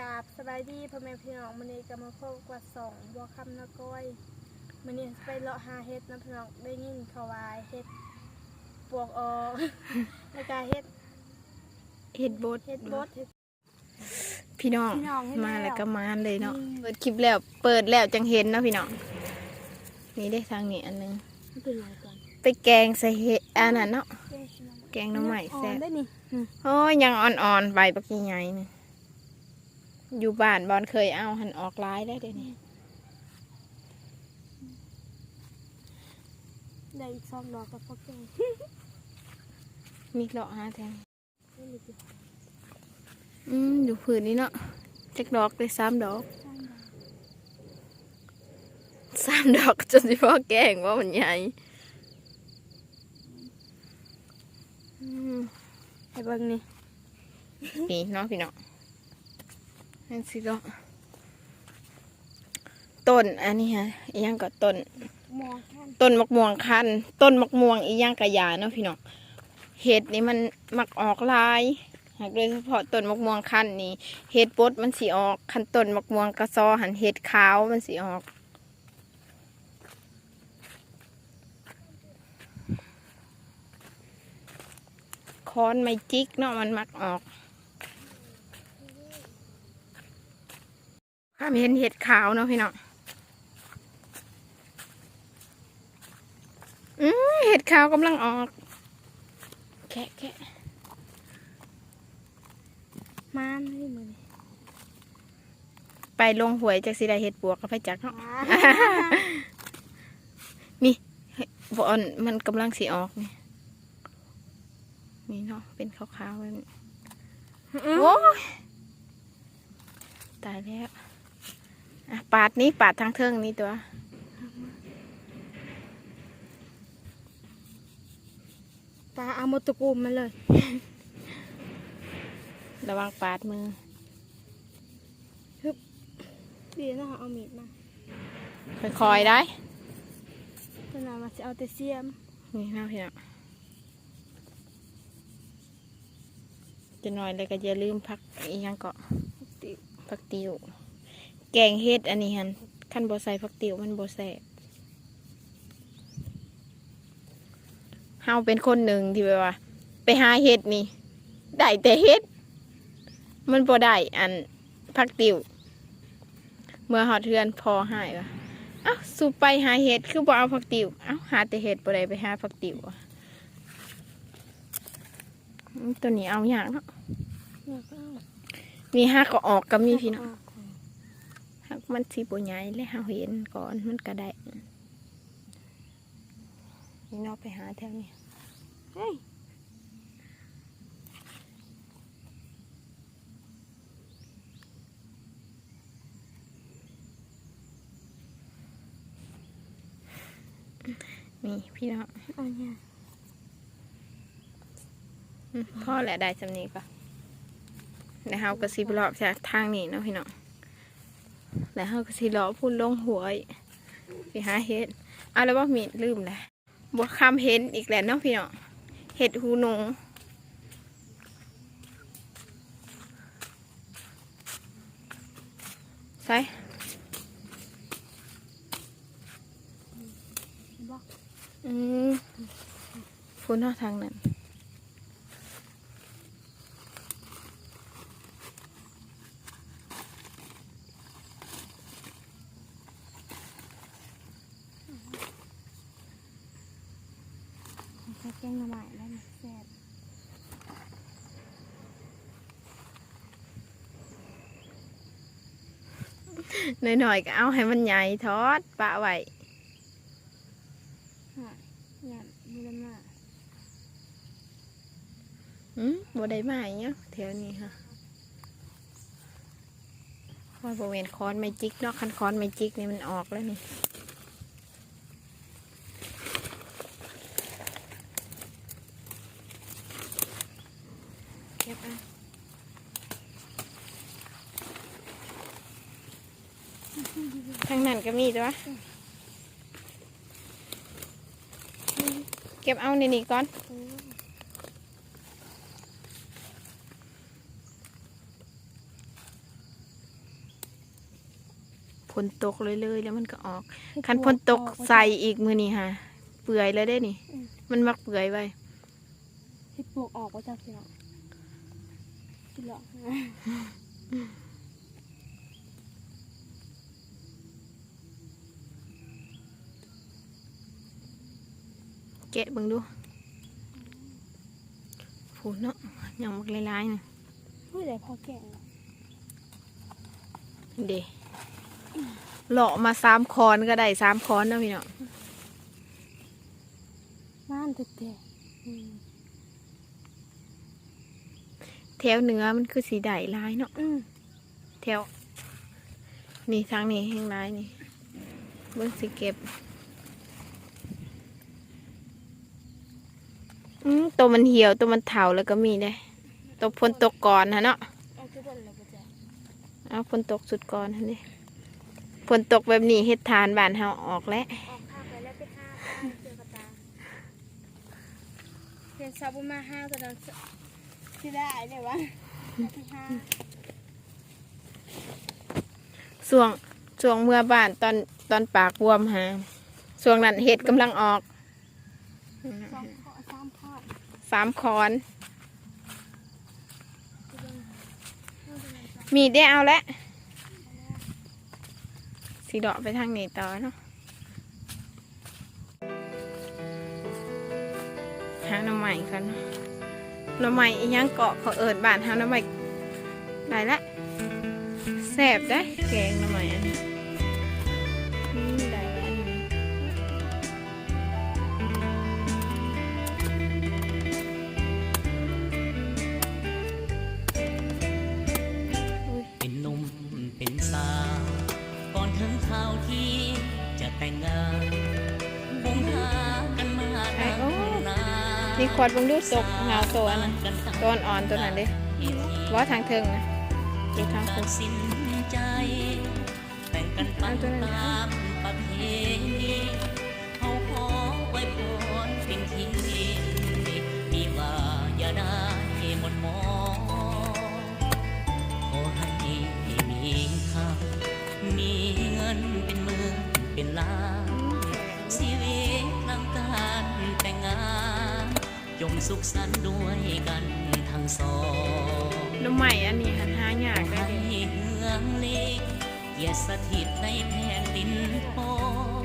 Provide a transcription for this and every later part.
กราบสบายดีพ่อแม่พี่น้องมื้อนี้ก็มาพบกับสองบัวคำนาก้อยมื้อนี้ไปเลาะหาเห็ดนะพี่น้องได้ยินเขาว่าเห็ดปวกออกแล้วก็เห็ดเฮ็ดบดเห็ดบดเห็ดพี่น้องพี่น้องเฮ็ดมาแล้วแล้วก็มาเลยเนาะอืมเปิดคลิปแล้วเปิดแล้วจังเห็นเนาะพี่น้องนี่ได้ทางนี้อันหนึงไม่เป็นไรก่อนไปแกงใส่เห็ดอันนั้นเนาะแกงหน้ำใหม่แซ่บได้นี่อืมโอ้ยยังอ่อนๆใบปักใหญ่ๆนี่ อยู่บ้านบอนเคยเอาหันออกร้ายได้เดี๋ยวนี้ได้อีกสองดอกกับพวกแกงมีเลาะหาแทงได้อีกสิอืมอยู่ผืนนี้เนาะจักดอกได้สามดอกสามดอกสามดอกจนสิพ่อแกงว่ามันใหญ่อืมให้เบิ่งนี่นี่เนาะพี่น้อง นั่นสิเนาะต้นอันนี้ฮะอีหยังก็ต้นมองแค่นต้นมะม่วงคันต้นมะม่วงอีหยังกะยาเนาะพี่น้องเห็ดนี่มันมักออกลายหากโดยเฉพาะต้นมะม่วงคันนี่เห็ดบดมันสีออกคันต้นมะม่วงกระซอหันเห็ดขาวมันสีออกค้อนไม่จิกเนาะมันมักออก ข้ามเห็นเห็ดขาวเนาะพี่น้องอืมเห็ดขาวกำลังออก แค่แค่มานให้มือนี่ไปลงหวยจากสิได้เห็ดปวกกับไปจักเนาะว้านี่บอนมันกำลังสีออกนี่นี่เนาะเป็นขาวๆแบบนี้โอ้ยตายแล้วอะ ปาดนี้ปาดทางเทิงนี่ตัว ปลาเอาหมดตะกูมมาเลย ระวังปาดมือดีนะเอามีดมา ค่อยๆได้เพื่อนว่ามาจะเอาแต่เสียม นี่นะพี่น้องจะหน่อยเลยก็อย่าลืมพักอีกอย่างก็ติผักติว แกงเฮ็ดอันนี้ฮันขั้นบ่ใส่ผักติวมันบ่แซ่บเฮาเป็นคนหนึ่งที่แบบว่า ไปหาเฮ็ดนี่ได้แต่เฮ็ด มันบ่ได้อันผักติวเมื่อหอดเทือนพอหายว่ะเอ้าสูไปหาเห็ดคือบ่เอาผักติวเอ้าหาแต่เห็ดบ่ได้ไปหาผักติวอะอืมตัวนี้เอาอย่างเนาะเนี่ยก็เอามีห้าก็ออกก็มีพี่น้องเอาหัก มันสิบ่ใหญ่เลยเฮาเห็นก่อนมันก็ได้นี่เนอกไปหาแถวนี้เฮ้ยนี่พี่น้องเอาเนี่ยอืมพ่อแหละได้สำนี้ก็แล้วเฮาก็สิไปเลาะจากทางนี้เนาะพี่น้อง แล้วเฮาก็สิเลาะพุ่นลงหวยไปหาเห็ดเอาแล้วว่ามีลืมแหละบวคำเห็นอีกแล้วเนาะพี่น้องเห็ดหูหนูใส่อืมพุ่นเนาะทางนั้น ใส่แกง หน่อไม้แล้วนะแซ่บหน่อยๆก็เอาให้มันใหญ่ทอดปะไว้ฮะเนี่ยมีน้ำมาอืมบ่ได้มาอีกเนาะแถวนี้ค่ะว่าบริเวณคอนไม่จิกเนาะคันคอนไม่จิกนี่มันออกแล้วนี่เก็บเอา ทางนั้นก็มีตัวเก็บเอาในนี้ก่อนเออฝนตกเลยเลยๆแล้วมันก็ออก คันฝนตกใส่อีกมือนี่ฮะเปื่อยแล้วได้นี่ มันมักเปื่อยไว้เฮ็ดปวกออกว่าจ้าพี่น้องพี่หลอก แกะเบิ่งดูผูเนาะยังมักลายๆนะผู้ใดพอแก่งเดเลาะมาสามคอนก็ได้สามคอนเนาะพี่เนาะม่านตึกแต่อืมแถวเหนือมันคือสีได้ลายเนาะอืมแถวนี่ทางนี้แห้งลายนี่เบิ่งสิเก็บ อืม ตัวมันเหี่ยวตัวมันเถาแล้วก็มีได้ตัวฝนตกก่อนฮะเนาะเอาคือบ่นแล้วบ่จ้าเอาฝนตกสุดก่อนฮะนี่ฝนตกแบบนี้เฮ็ดทานบ้านเฮาออกแล้วออกข้าวไปแล้วไปห้าตาเจอกระตาเรียนซาบุมาห้าตอนนั้นที่ได้เลยวะที่ห้าช่วงช่วงเมื่อบ้านตอนตอนปากบวมหาช่วงนั้นเห็ดกำลังออก สองข้อสามข้อ สามคอนที่เป็นเรื่อน มีได้เอาแล้วสีดอกไปทางนี้ต่อเนาะหาหน่อใหม่กันหน่อใหม่ยังเกาะขาเอิดบานหาหน่อใหม่ได้ละแสบได้แกงหน่อใหม่อันนี้ ขวดเบงดูตกเงาตัวนนั้นกันตั้งตัวอ่อนตัวนั้นด้ว่าทางเทิงนะดูทางคุณอันตัวนั้นตามประเพณีเขาขอไว้พรเป็นทีมีว่าอย่าได้หมดหมองขอให้มีค่ามีเงินเป็นหมื่นเป็นล้าน จงสุขสันต์ด้วยกันทั้งสองน้ำใหม่อันนี้หันหายากได้ให้เด้เฮืองเล็กเกียรติสถิตในแผ่นดินทอง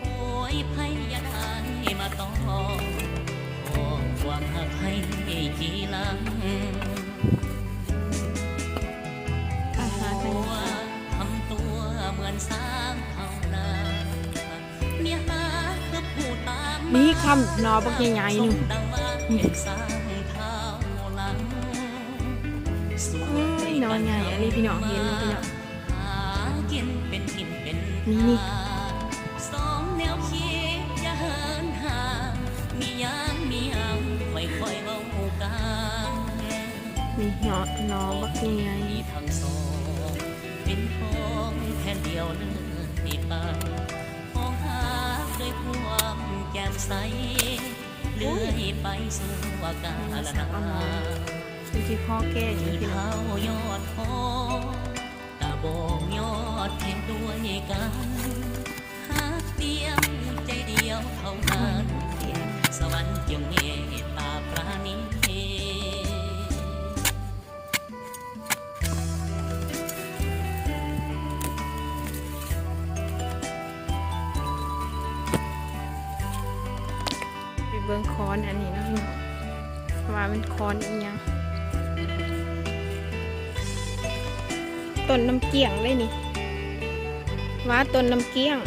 โอ้ยภัยอย่าได้มาต้องขอความหักให้ทีหลัง มีคำนอบักใหญ่ๆหนึ่งดังว่าเป็นสร้างเท้าหลังสวเอ้ยนใหญ่อันนี้พี่น้องเห็นมพี่น้องหากินเป็นกินเป็นนี่นี่ทางสอนวคิดอย่าเหางมียางมียางค่อยๆเว้ากันอบักใหญ่มีทั้งสองเป็นของแค่เดียวเล แก้มใสเลื่อยไปสู่อากาศนาๆดูที่พ่อแก้อยืยู่นพี่เท้ายอดคอตาบองยอดแข่งด้วยกันหากเดียวใจเดียวเท่านั้นสวรรค์จึงเมตตาปราณี คอนอันนี้เนาะพี่น้องว่ามันคอนอีหยังต้นน้ำเกี้ยงเลยนี่ว่าต้นน้ำเกี้ยง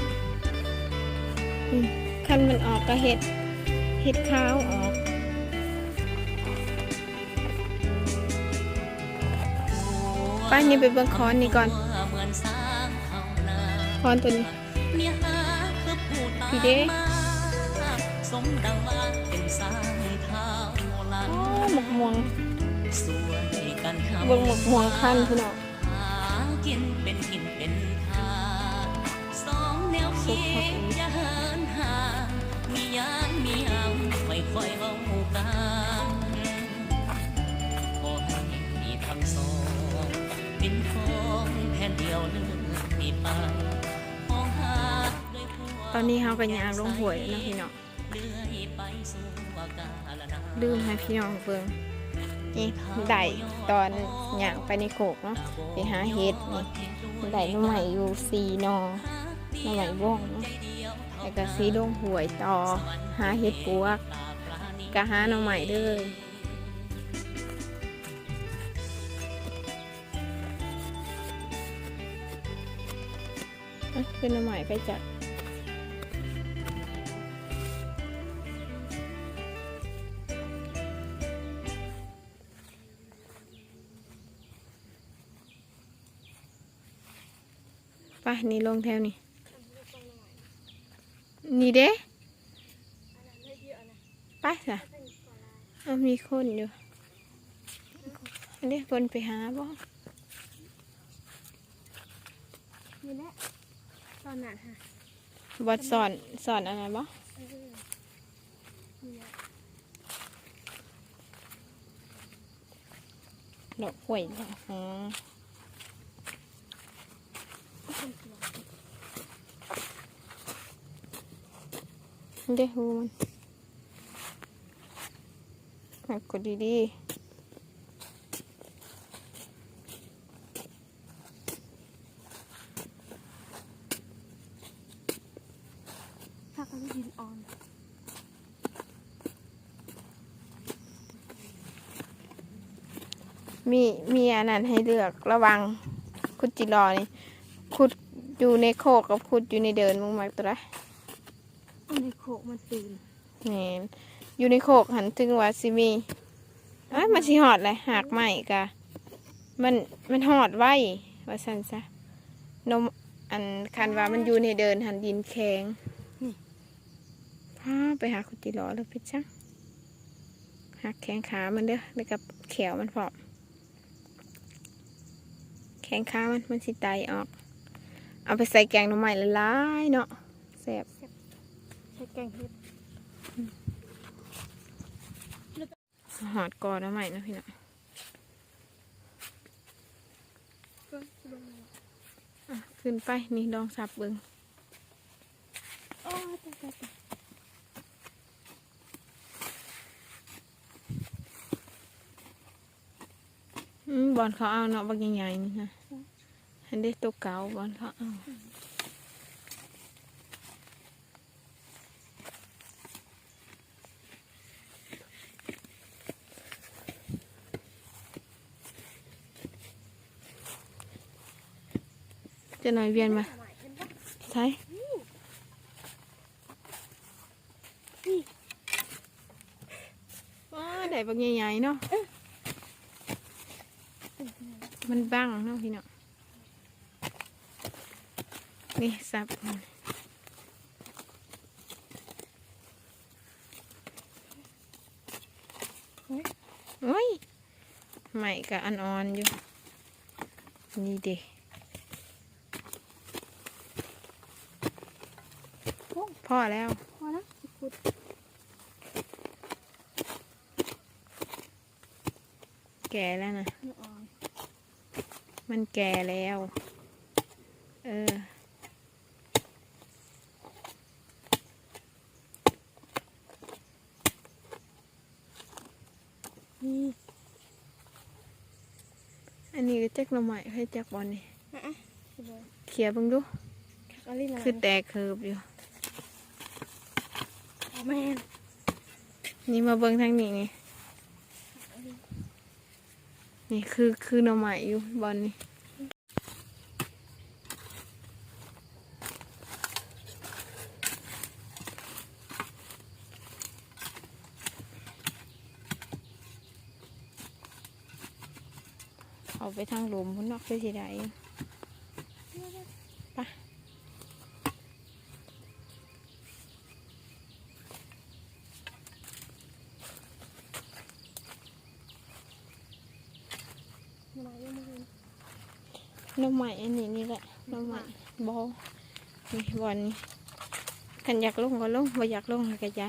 อืมคันมันออกก็เห็ดเห็ดขาวออกไปนี่ไปเบิ่งคอนนี่ก่อนเหมือนสร้างเท่านั้นคอนตัวนี้เมียหาคือผู้ตามพี่เด้ หมกม่วงสวยกันทำเบิ่งหมกม่วงคันพี่น้องหากินเป็นกินเป็นทางสองแนวคิดอย่าเหินห่างมียางมียางไม่ค่อยเว้ากันขอให้มีทั้งสองเป็นของแผ่นเดียวเลยไปห้องหาด้วยหัวตอนนี้เขาก็ย่างลงหวยแล้วเนาะพี่น้องเลื่อไปสู่อากาศละนาลืมให้พี่น้องเบิ่งนี่ได้ตอนย่างไปในโขกเนาะไปหาเห็ดนี่ได้หน้ำใหม่อยู่สี่นอหน้ำใหม่ว่องเนาะแล้วก็สีลงหวยต่อหาเห็ดปวกก็หาหน้ำใหม่เด้ออะขึ้นน้ำใหม่ไปจัด ไปนี่ลงแถวนี่นี่เด้ไปสะเอามีคนอยู่อันนี้คนไปหาบ่นี่แหละตอนนั้นค่ะบอดสอนสอนอะไรบ่เออนี่แหละดอกหวยดอกอ๋อ เด้หูมันให้กดดีถ้าเขาได้ยินออนๆมีมีอันนั้นให้เลือกระวังคุดจิรอนี่คุดอยู่ในโคกกับคุดอยู่ในเดินมึงมักตัวไร อันนี้โคกมันตื่นแหม่นอยู่ในโคกหันถึงว่าสิมีเอ้ยมันสิหอดเลยหากใหม่กะ มันมันหอดไว้ว่าสันซะนมอันคันว่ามันอยู่ในเดินหันดินแข็งพาไปหาคุจิรอแล้วพี่จ้าหักแข้งขามันเด้อแล้วกับแขวมันพร้อมแข้งขามันมันสิไตออก เอาไปใส่แกงหน่อไม้ละลายๆเนาะแซ่บ ใช้แกงเห็ดหอดกอแล้วใหม่นะพี่น้องก็ลงมาอะขึ้นไปนี่ลองสับเบิงโอ้ยตายตายตายอืมบอลเขาเอาเนาะบางใหญ่ๆนี่นะอันนี้ตัวเก่าบอลเขาเอา จะหน่อยเวียนมาหมายเห็นปะใช่ว้าได้บางใหญ่ๆเนาะ มันบังเนาะ พี่เนาะนี่สับมันโอ้ยใหม่กับอันออนอยู่นี่เด็พ่อแล้วพอแล้วขุดแก่แล้วนะนี่ออนมันแก่แล้ว เออ นี่อันนี้ก็แจ็คหน่อไม้ให้แจ็คบอลนี่อะอะสิเลยเขียเบังดู คักอะไรนะคือแตกเคิบอยู่เอา แม่นนี่มาเบิ้งทางนี้นี่ นี่คือคือหน่อไม้อยู่บอลนี่เอาไปทางหลุมพุ่นนอกคือสิได้อยู่ไป มาเยอะมากเลย หน้ำ ใหม่อันนี้นี่แหละหน้ำใหม่บอนี่บอลนี่ขันอยากลงก็ลงบ่อยากลงก็จะ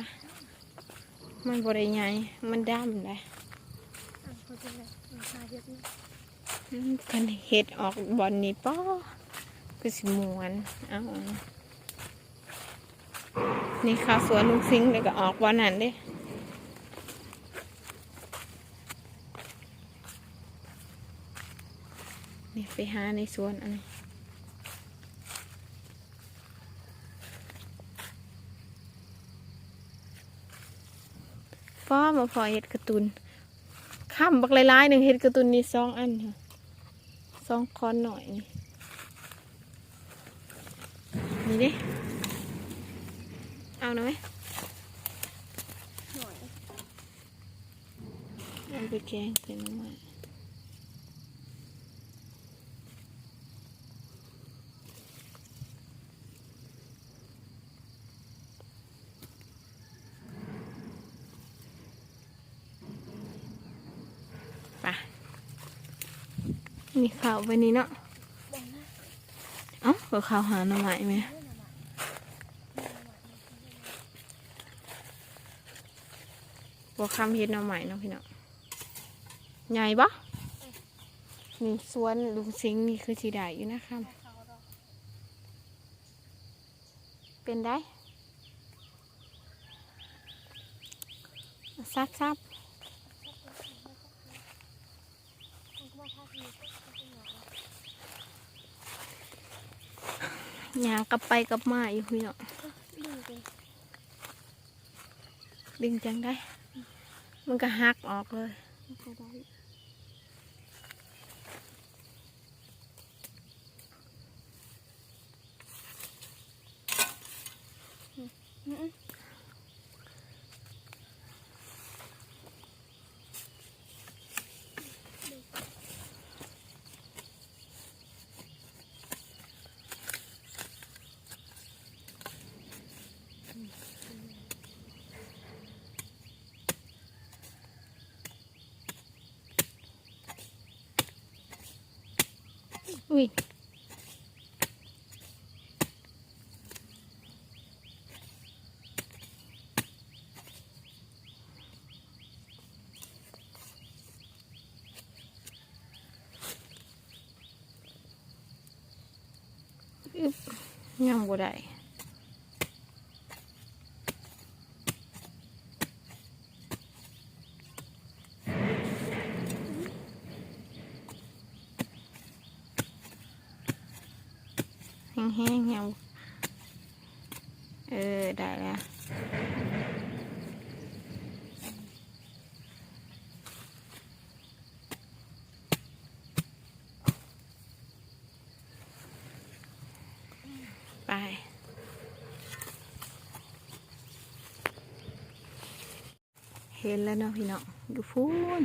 มันบริใหญ่มันดำเลยอะเขาจะแบบเอาหาเห็ดนี่อืมคันเห็ดออกบอลนี่ป้อคือสิมวนเอานี่ข้าวสวนลุงซิงแล้วก็ออกวันนั้นเด้ นี่ไปหาในสวนอันนี้ป้อมาพอเห็ดการะตุนข้ามบักหลายๆหนึ่งเห็ดการะตุนนี่สองอันค่ะสองคอนหน่อยนี่นี่เด้เอาหน่อยไหมหน่อยเอาไปแกงใส่น้ำมัน ไปนี่ข้าวไปนี่เนาะเอ้าก็ข้าวหาหน่อไม้ไหมบัวคำเฮ็ดหน่อไม้เนาะพี่เนาะใหญ่ปะนี่สวนลุงสิงนี่คือสีได้อยู่นะคะเขาดอกเป็นได้ซับซับ มันก็มาทักมีก็เป็นหน่อย ยางกลับไปกลับมาอยู่พี่เนาะดึงดึงจังได้ มันก็หักออกเลยมั ยังบ่ได้แห้งๆยังเออ ได้แล้ว ไป เห็นแล้วเนาะพี่เนาะอยู่ฟูน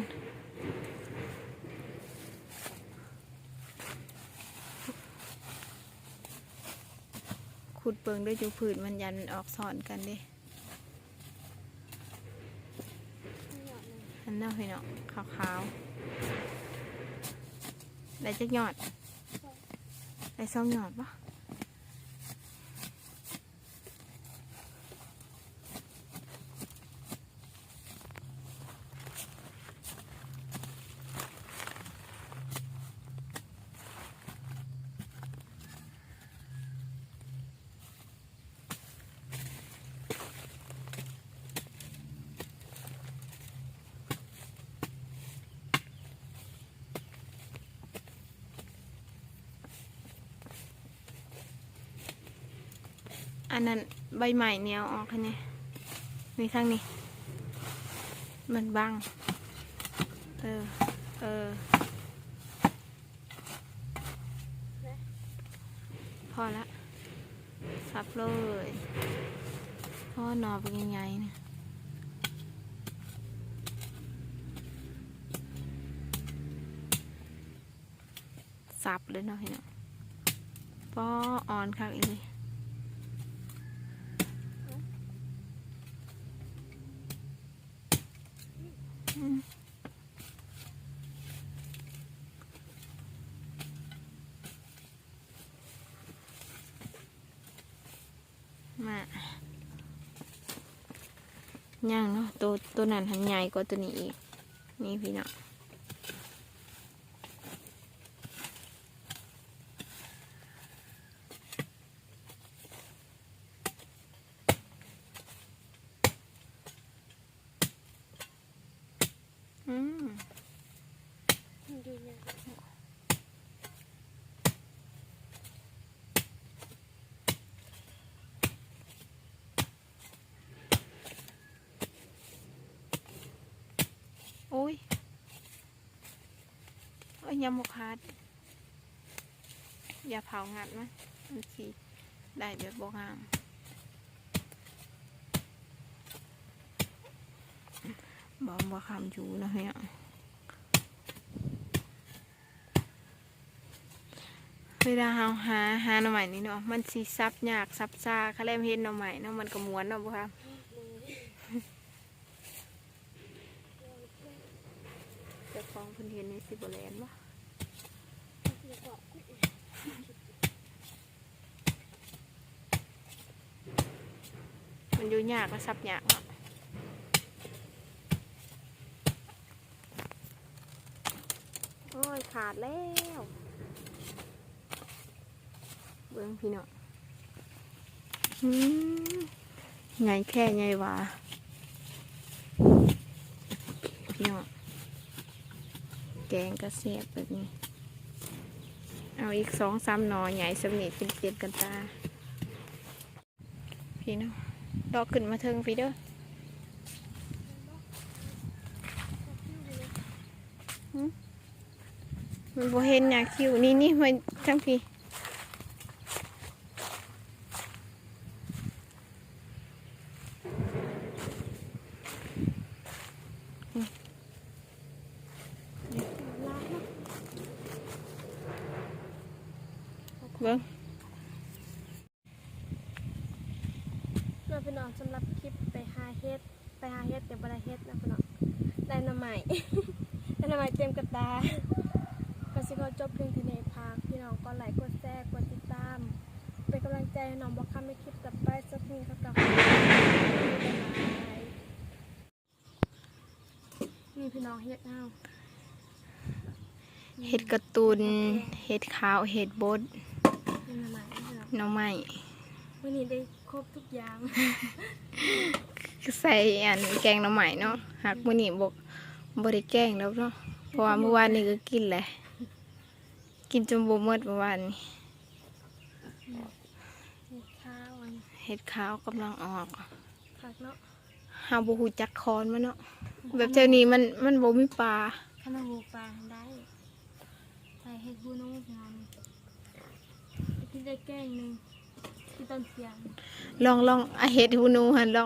ขุดเปิงด้วยจูผืนมันยันออกสอนกันด้อันเนาะพี่เนาะขาวๆได้จักหยอด ได้สองหยอดปะ อันนั้นใบใหม่เนี้ยออกค่ะเนี่ยนี่ข้างนี้ มันบัง เออ เออ พอละสับเลยพราะว่านอเป็นยังไงเนี่ยสับเลยเนาะเห็นเนาะป้ออ่อนคักอีกเลย มาย่างเนาะตัวตัวนั้นหันใหญ่กว่าตัวนี้อีก นี่พี่เนาะ ôi. Ôi, nhầm một hạt. Dạ, Và phao ngặt mà chỉ đại biểu bộ hàng bỏ một hàm chú là hẹn. เวลาเฮาหาหาหน่อใหม่นี่เนาะมันสีซับยากซับซาเขาเล่มเห็นหน่อใหม่เนาะมันก็ม้วนเนาะบ่ครับจะฟองพิ่นเห็นในสิบแลนบ่มันอยู่ยากก็ซับยากเนาะโอ้ยขาดแล้ว เบิ้งพี่เนาะอืมไงแค่ไงวะพี่เนาะแกงกระเสียบแบบนี้ เอาอีกสองสามหนอใหญ่สำนีเป็นเตียนกันตา พี่เนาะดอกขึ้นมาเทิงพี่เด้อหึมันบ่เห็นอยากคิวนี่นี่มันทั้งพี่ เบิ้ง เพื่อพี่น้องสำหรับคลิปไปหาเฮ็ดไปหาเฮ็ดแต่บ่ได้เฮ็ดนะพี่น้องได้หน้ำใหม่ ได้หน้ำใหม่เต็มกระตาก็สิขอจบเพียงเท่านี้พากพี่น้องก็ไลค์กดแชร์กดติดตาม เป็นกำลังใจให้น้องบอกคำในคลิปต่อไปสักนี้ครับกับ นี่พี่น้องเฮ็ดเอาเห็ดกระตุนเห็ดขาวเห็ดบดเป็นหน้ำใหม่พี่น้องหน่อไม้วันนี้ได้ครบทุกอย่าง ใส่อันแกงหน่อไม้เนาะหากมื้อนี้บกบ่ได้แกงแล้วเนาะเพราะว่าเมื่อวานนี้ก็กินแหละกินจนบ่หมดเมื่อวานนี้เฮ็ดข้าวอันเห็ดขาวกำลังออกผักเนาะเฮาบ่ฮู้จักคอนมันเนาะ แบบเจ้านี้มันมันบ่มีปลาขนมหูปลาได้ใส่เห็ดหูนุ่งงามที่ได้แกงหนึ่งที่ต้นเสียง ลองลองอะเห็ดหูหนูหั่นลอง